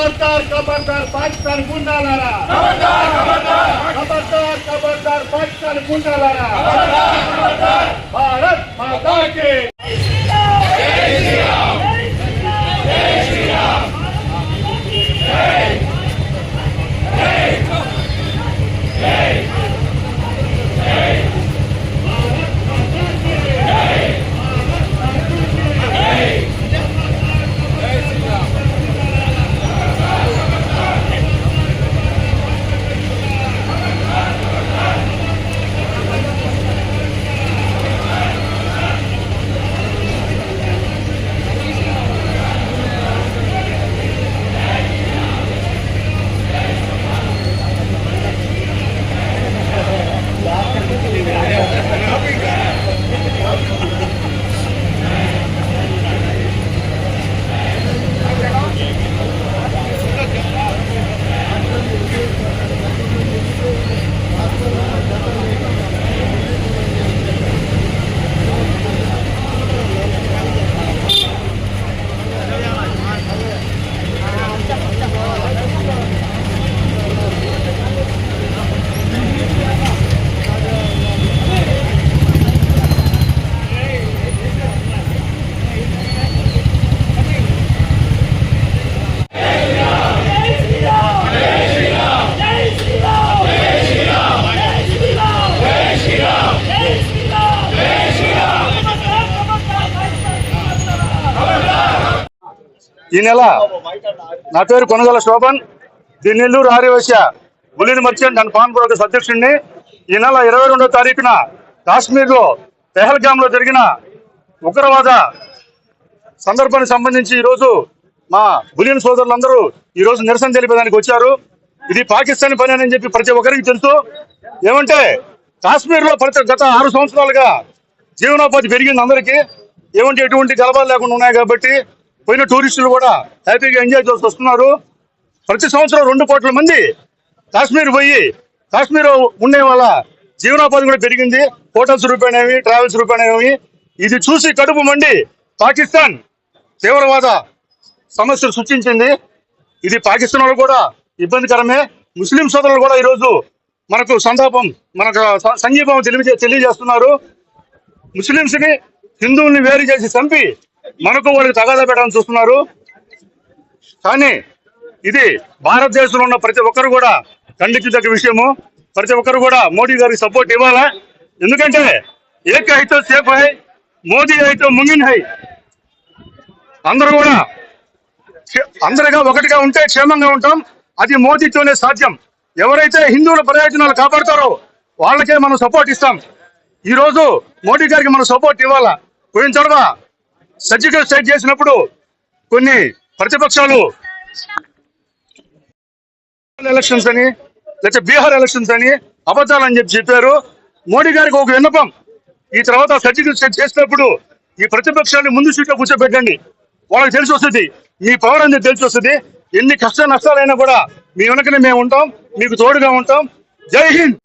खबरदार खबरदार पाकिस्तान गुंडा लारा। खबरदार खबरदार। पाकिस्तान गुंडा लारा। भारत माता के। ఈ నెల నా పేరు Konagala Shobhan. The Nellore Aryavysya bullion merchant and pawn brokers అధ్యక్షుడిని. ఈ నెల ఇరవై రెండో తారీఖున కాశ్మీర్లో పెహల్గామ్లో జరిగిన ఉగ్రవాద సందర్భానికి సంబంధించి ఈరోజు మా బులియన్ సోదరులందరూ ఈ రోజు నిరసన తెలిపేదానికి వచ్చారు. ఇది పాకిస్తాన్ పని అని చెప్పి ప్రతి ఒక్కరికి తెలుసు. ఏమంటే కాశ్మీర్లో ప్రతి గత ఆరు సంవత్సరాలుగా జీవనోపాధి పెరిగింది అందరికీ. ఏమంటే ఎటువంటి గలబాలు లేకుండా ఉన్నాయి కాబట్టి పోయిన టూరిస్టులు కూడా హ్యాపీగా ఎంజాయ్ చేసి వస్తున్నారు. ప్రతి సంవత్సరం రెండు కోట్ల మంది కాశ్మీర్ పోయి కాశ్మీర్ ఉండే వల్ల జీవనోపాధి కూడా పెరిగింది. హోటల్స్ రూపాయనేవి ట్రావెల్స్ రూపాయనేవి ఇది చూసి కడుపు మండి పాకిస్తాన్ తీవ్రవాద సమస్యలు సృష్టించింది. ఇది పాకిస్తాన్ వాళ్ళు కూడా ఇబ్బందికరమే. ముస్లిం సోదరులు కూడా ఈరోజు మనకు సంతాపం మనకు సంఘీభావం తెలియజే తెలియజేస్తున్నారు. ముస్లింస్ని హిందువుల్ని వేరు చేసి చంపి మనకు వాళ్ళకి తగాదా పెట్టాలని చూస్తున్నారు. కానీ ఇది భారతదేశంలో ఉన్న ప్రతి ఒక్కరు కూడా ఖండించదగ్గ విషయము. ప్రతి ఒక్కరు కూడా మోడీ గారికి సపోర్ట్ ఇవ్వాలా? ఎందుకంటే ఏక అయితే సేఫ్ హై మోదీ అయితే ముంగిన్ హై. అందరూ కూడా అందరిగా ఒకటిగా ఉంటే క్షేమంగా ఉంటాం. అది మోదీతోనే సాధ్యం. ఎవరైతే హిందువుల ప్రయోజనాలు కాపాడతారో వాళ్ళకే మనం సపోర్ట్ ఇస్తాం. ఈ రోజు మోడీ గారికి మనం సపోర్ట్ ఇవ్వాలా? పోయిన తర్వాత సర్జికల్ స్ట్రైక్ చేసినప్పుడు కొన్ని ప్రతిపక్షాలు ఎలక్షన్స్ అని లేకపోతే బీహార్ ఎలక్షన్స్ అని అబద్ధాలు అని చెప్పి చెప్పారు. మోడీ గారికి ఒక విన్నపం. ఈ తర్వాత సర్జికల్ స్ట్రైక్ చేసినప్పుడు ఈ ప్రతిపక్షాన్ని ముందు సీట్లో కూర్చోబెట్టండి. వాళ్ళకి తెలిసి వస్తుంది. మీ పవర్ అనేది తెలిసి వస్తుంది. ఎన్ని కష్ట నష్టాలైనా కూడా మీ వెనకనే మేము ఉంటాం. మీకు తోడుగా ఉంటాం. జై హింద్!